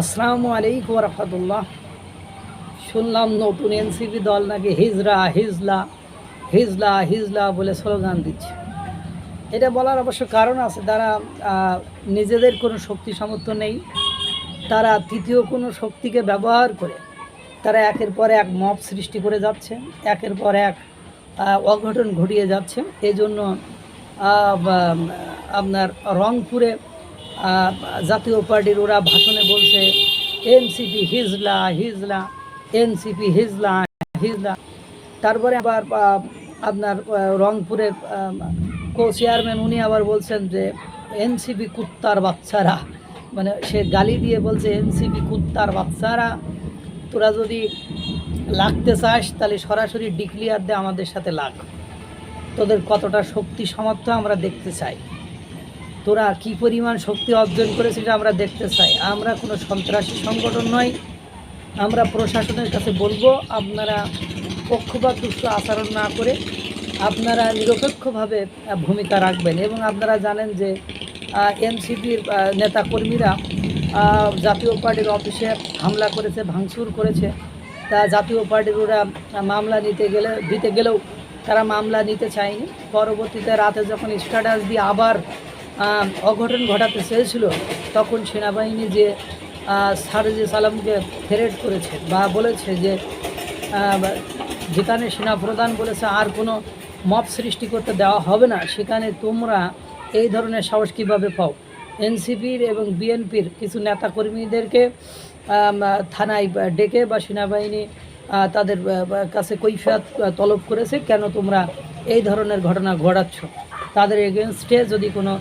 আসসালামু আলাইকুম রহমতুল্লাহ। শুনলাম নতুন এনসিপি দল নাকি হিজরা, হিজলা হিজলা হিজলা বলে স্লোগান দিচ্ছে। এটা বলার অবশ্য কারণ আছে, তারা নিজেদের কোনো শক্তি সামর্থ্য নেই। তারা তৃতীয় কোনো শক্তিকে ব্যবহার করে তারা একের পর এক মপ সৃষ্টি করে যাচ্ছে, একের পর এক অঘটন ঘটিয়ে যাচ্ছে। এই জন্য আপনার রংপুরে জাতীয় পার্টির ওরা ভাষণে বলছে, এনসিপি হিজলা হিজলা, এনসিপি হিজলা হিজলা। তারপরে আবার আপনার রংপুরের কো চেয়ারম্যান উনি আবার বলছেন যে, এনসিপি কুত্তার বাচ্চারা। মানে সে গালি দিয়ে বলছে, এনসিপি কুত্তার বাচ্চারা। তোরা যদি লাগতে চাস, তাহলে সরাসরি ডিক্লিয়ার দে, আমাদের সাথে লাগ। তোদের কতটা শক্তি সামর্থ্য আমরা দেখতে চাই। তোরা কি পরিমাণ শক্তি অর্জন করে সেটা আমরা দেখতে চাই। আমরা কোনো সন্ত্রাসী সংগঠন নয় আমরা প্রশাসনের কাছে বলব, আপনারা পক্ষপাত দুষ্ট আচরণ না করে আপনারা নিরপেক্ষভাবে ভূমিকা রাখবেন এবং আপনারা জানেন যে এনসিপির নেতাকর্মীরা জাতীয় পার্টির অফিসে হামলা করেছে, ভাঙচুর করেছে। তা জাতীয় পার্টির ওরা মামলা নিতে গেলে, দিতে গেলেও তারা মামলা নিতে চায়নি। পরবর্তীতে রাতে যখন স্ট্যাটাস দিয়ে আবার অঘটন ঘটাতে চেয়েছিল, তখন সেনাবাহিনী যে সারজি সালামকে ফেরেট করেছে বা বলেছে যে যেখানে সেনাপ্রধান বলেছে আর কোনো মপ সৃষ্টি করতে দেওয়া হবে না, সেখানে তোমরা এই ধরনের সাহস কীভাবে পাও? এনসিপির এবং বিএনপির কিছু নেতাকর্মীদেরকে থানায় ডেকে বা সেনাবাহিনী তাদের কাছে কৈফিয়াত তলব করেছে, কেন তোমরা এই ধরনের ঘটনা ঘটাচ্ছ? তাদের এগেনস্টে যদি কোনো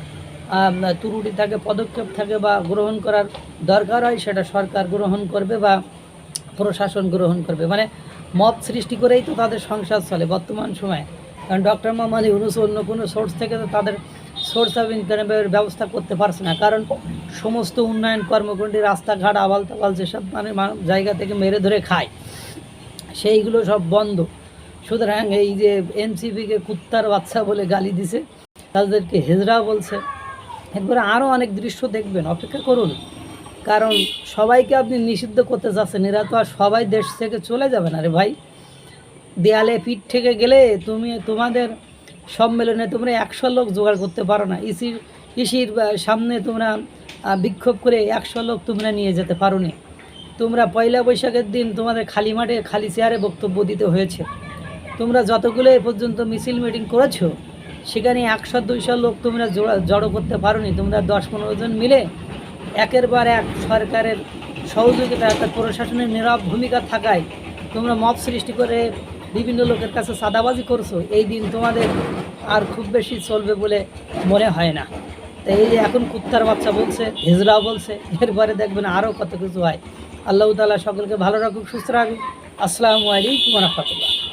ত্রুটি থাকে, পদক্ষেপ থাকে বা গ্রহণ করার দরকার হয়, সেটা সরকার গ্রহণ করবে বা প্রশাসন গ্রহণ করবে। মানে মত সৃষ্টি করেই তো তাদের সংসার চলে বর্তমান সময়ে। কারণ ডক্টর মোহাম্মদ ইউনুস অন্য কোনো সোর্স থেকে তো তাদের সোর্স অফ ইনকামের ব্যবস্থা করতে পারছে না। কারণ সমস্ত উন্নয়ন কর্মকাণ্ডী রাস্তাঘাট আবাল তাবাল যেসব মানে জায়গা থেকে মেরে ধরে খায়, সেইগুলো সব বন্ধ। সুতরাং এই যে এনসিপিকে কুত্তার বাচ্চা বলে গালি দিছে, তাদেরকে হেজরা বলছে। একবারে আরও অনেক দৃশ্য দেখবেন, অপেক্ষা করুন। কারণ সবাইকে আপনি নিষিদ্ধ করতে চাচ্ছেন এরা তো আর সবাই দেশ থেকে চলে যাবে না রে ভাই। দেয়ালে পিঠ থেকে গেলে তুমি, তোমাদের সম্মেলনে তোমরা একশো লোক জোগাড় করতে পারো না। ইসির ইসির সামনে তোমরা বিক্ষোভ করে একশো লোক তোমরা নিয়ে যেতে পারো নি। তোমরা পয়লা বৈশাখের দিন তোমাদের খালি মাঠে, খালি চেয়ারে বক্তব্য দিতে হয়েছে। তোমরা যতগুলো এ পর্যন্ত মিছিল মিটিং করেছ সেখানে একশো, দুইশো লোক তোমরা জোড়া- করতে পারো নি তোমরা দশ, পনেরো জন মিলে একের পর এক সরকারের সহযোগিতা অর্থাৎ প্রশাসনের নীরব ভূমিকা থাকায় তোমরা মব সৃষ্টি করে বিভিন্ন লোকের কাছে সাদাবাজি করছ। এই দিন তোমাদের আর খুব বেশি চলবে বলে মনে হয় না। তো এই যে এখন কুত্তার বাচ্চা বলছে হিজড়া বলছে, এরপরে দেখবেন আরও কত কিছু হয়। আল্লাহ তালা সকলকে ভালো রাখুক, সুস্থ রাখুক। আসসালামু আলাইকুম রহমতুল্লাহ।